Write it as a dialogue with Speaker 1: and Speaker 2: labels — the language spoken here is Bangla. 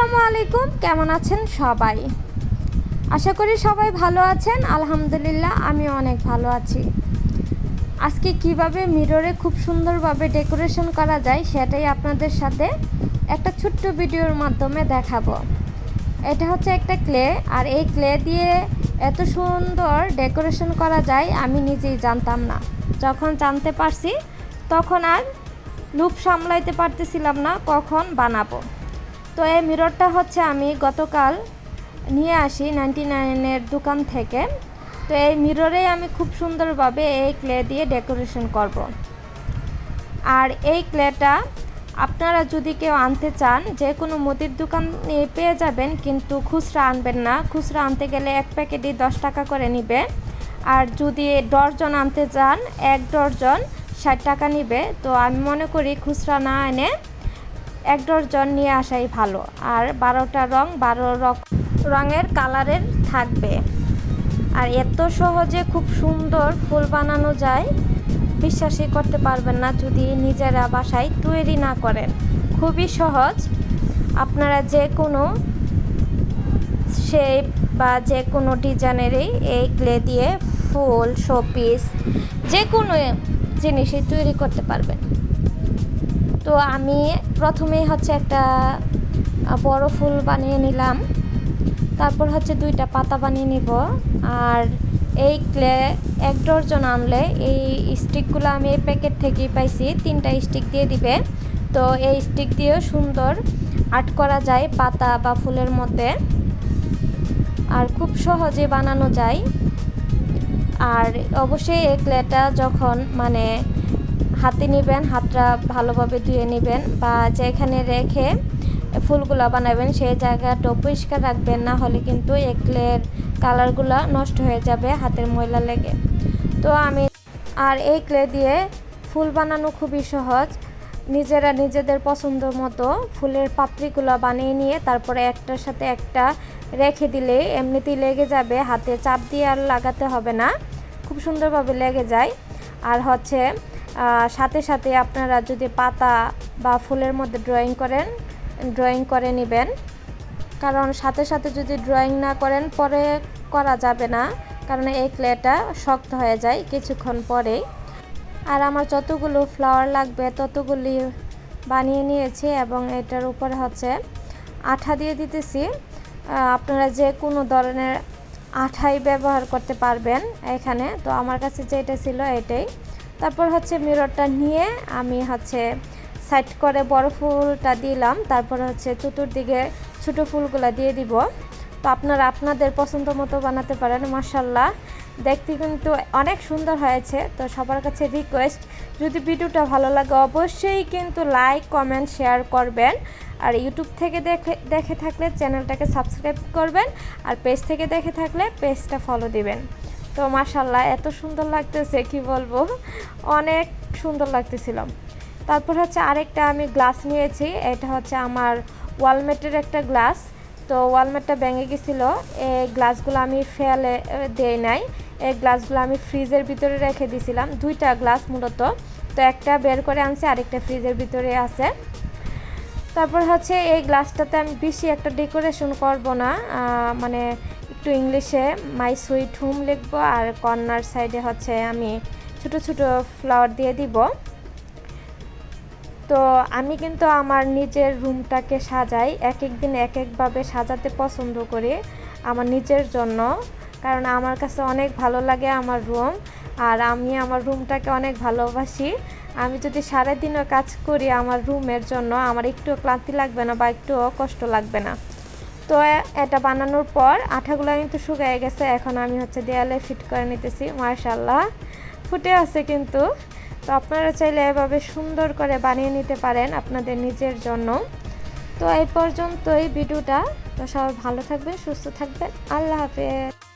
Speaker 1: আলাইকুম। কেমন আছেন সবাই? আশা করি সবাই ভালো আছেন। আলহামদুলিল্লাহ, আমি অনেক ভালো আছি। আজকে কীভাবে মিররে খুব সুন্দরভাবে ডেকোরেশন করা যায় সেটাই আপনাদের সাথে একটা ছোট্ট ভিডিওর মাধ্যমে দেখাবো। এটা হচ্ছে একটা ক্লে, আর এই ক্লে দিয়ে এত সুন্দর ডেকোরেশন করা যায় আমি নিজেই জানতাম না। যখন জানতে পারছি, তখন আর লুপ সামলাইতে পারতেছিলাম না, কখন বানাবো। তো এই মিররটা হচ্ছে আমি গতকাল নিয়ে আসি নাইনটি নাইনের দোকান থেকে। তো এই মিররে আমি খুব সুন্দরভাবে এই ক্লে দিয়ে ডেকোরেশন করব। আর এই ক্লেটা আপনারা যদি কেউ আনতে চান, যে কোনো মুদির দোকান পেয়ে যাবেন, কিন্তু খুচরা আনবেন না। খুচরা আনতে গেলে এক প্যাকেটই দশ টাকা করে নিবে। আর যদি ডর্জন আনতে চান, এক ডর্জন ষাট টাকা নিবে। তো আমি মনে করি খুচরা না এনে এক ডর্জন নিয়ে আসাই ভালো। আর বারোটা রং, বারো রঙের কালারের থাকবে। আর এত সহজে খুব সুন্দর ফুল বানানো যায়, বিশ্বাসই করতে পারবেন না যদি নিজেরা বাসায় তৈরি না করেন। খুবই সহজ। আপনারা যে কোনো শেপ বা যে কোনো ডিজাইনেরই এই ক্লে দিয়ে ফুল, শোপিস যে কোনো জিনিসই তৈরি করতে পারবেন। তো আমি প্রথমেই হচ্ছে একটা বড় ফুল বানিয়ে নিলাম। তারপর হচ্ছে দুইটা পাতা বানিয়ে নিব। আর এই ক্লে, এক ডর্জন আনলে এই স্টিকগুলো আমি এই প্যাকেট থেকেই পাইছি। তিনটা স্টিক দিয়ে দিবে। তো এই স্টিক দিয়েও সুন্দর আর্ট করা যায় পাতা বা ফুলের মধ্যে। আর খুব সহজে বানানো যায়। আর অবশ্যই এই ক্লেটা যখন মানে হাতে নেবেন, হাতটা ভালোভাবে ধুয়ে নেবেন বা যেখানে রেখে ফুলগুলো বানাবেন সেই জায়গাটা পরিষ্কার রাখবেন, না হলে কিন্তু একলের কালারগুলো নষ্ট হয়ে যাবে হাতের ময়লা লেগে। তো আমি আর এই ক্লে দিয়ে ফুল বানানো খুবই সহজ। নিজেরা নিজেদের পছন্দ মতো ফুলের পাপড়িগুলো বানিয়ে নিয়ে তারপরে একটার সাথে একটা রেখে দিলে এমনিতেই লেগে যাবে, হাতে চাপ দিয়ে আর লাগাতে হবে না। খুব সুন্দরভাবে লেগে যায়। আর হচ্ছে সাথে সাথে আপনারা যদি পাতা বা ফুলের মধ্যে ড্রয়িং করেন ড্রয়িং করে নেবেন। কারণ সাথে সাথে যদি ড্রয়িং না করেন, পরে করা যাবে না। কারণ এই ক্লেটা শক্ত হয়ে যায় কিছুক্ষণ পরেই। আর আমার যতগুলো ফ্লাওয়ার লাগবে, ততগুলি বানিয়ে নিয়েছি এবং এটার উপরে হচ্ছে আঠা দিয়ে দিতেছি। আপনারা যে কোনো ধরনের আঠাই ব্যবহার করতে পারবেন এখানে। তো আমার কাছে যেটা ছিল এটাই। তারপর হচ্ছে মিররটা নিয়ে আমি হচ্ছে সাইড করে বড় ফুলটা দিলাম। তারপর হচ্ছে চতুর্দিকে ছোটো ফুলগুলো দিয়ে দিব। তো আপনারা আপনাদের পছন্দ মতো বানাতে পারেন মার্শাল্লাহ দেখতে কিন্তু অনেক সুন্দর হয়েছে, তো সবার কাছে রিকোয়েস্ট যদি ভিডিওটা ভালো লাগে অবশ্যই কিন্তু লাইক কমেন্ট শেয়ার করবেন। আর ইউটিউব থেকে দেখে দেখে থাকলে চ্যানেলটাকে সাবস্ক্রাইব করবেন। আর পেজ থেকে দেখে থাকলে পেজটা ফলো দিবেন। তো মাশাল্লাহ এত সুন্দর লাগতেছে, কি বলব? অনেক সুন্দর লাগতেছিল। তারপর হচ্ছে আরেকটা আমি গ্লাস নিয়েছি, এটা হচ্ছে আমার ওয়ালমেটের একটা গ্লাস। তো ওয়ালমেটটা ভেঙে গেছিল, এই গ্লাসগুলো আমি ফেলে দেই নাই। এই গ্লাসগুলো আমি ফ্রিজের ভিতরে রেখে দিয়েছিলাম দুইটা গ্লাস মূলত। তো একটা বের করে আনছি, আরেকটা ফ্রিজের ভিতরে আছে। তারপর হচ্ছে এই গ্লাসটাতে আমি বেশি একটা ডেকোরেশন করব না মানে একটু ইংলিশে মাই সুইট হোম লিখব, আর কর্নার সাইডে হচ্ছে আমি ছোট ছোট ফ্লাওয়ার দিয়ে দিব। তো আমি কিন্তু আমার নিজের রুমটাকে সাজাই এক এক দিন এক একভাবে সাজাতে পছন্দ করি আমার নিজের জন্য, কারণ আমার কাছে অনেক ভালো লাগে আমার রুম আর আমি আমার রুমটাকে অনেক ভালোবাসি। আমি যদি সারাদিনও কাজ করি আমার রুমের জন্য, আমার একটুও ক্লান্তি লাগবে না বা একটুও কষ্ট লাগবে না। তো এটা বানানোর পর আঠাগুলো কিন্তু শুকিয়ে গেছে, এখন আমি হচ্ছে দেয়ালে ফিট করে নিতেছি মার্শাল্লাহ ফুটে আছে কিন্তু। তো আপনারা চাইলে এভাবে সুন্দর করে বানিয়ে নিতে পারেন আপনাদের নিজের জন্য। তো এই পর্যন্তই ভিডিওটা। তো সবাই ভালো থাকবেন, সুস্থ থাকবেন। আল্লাহ হাফেজ।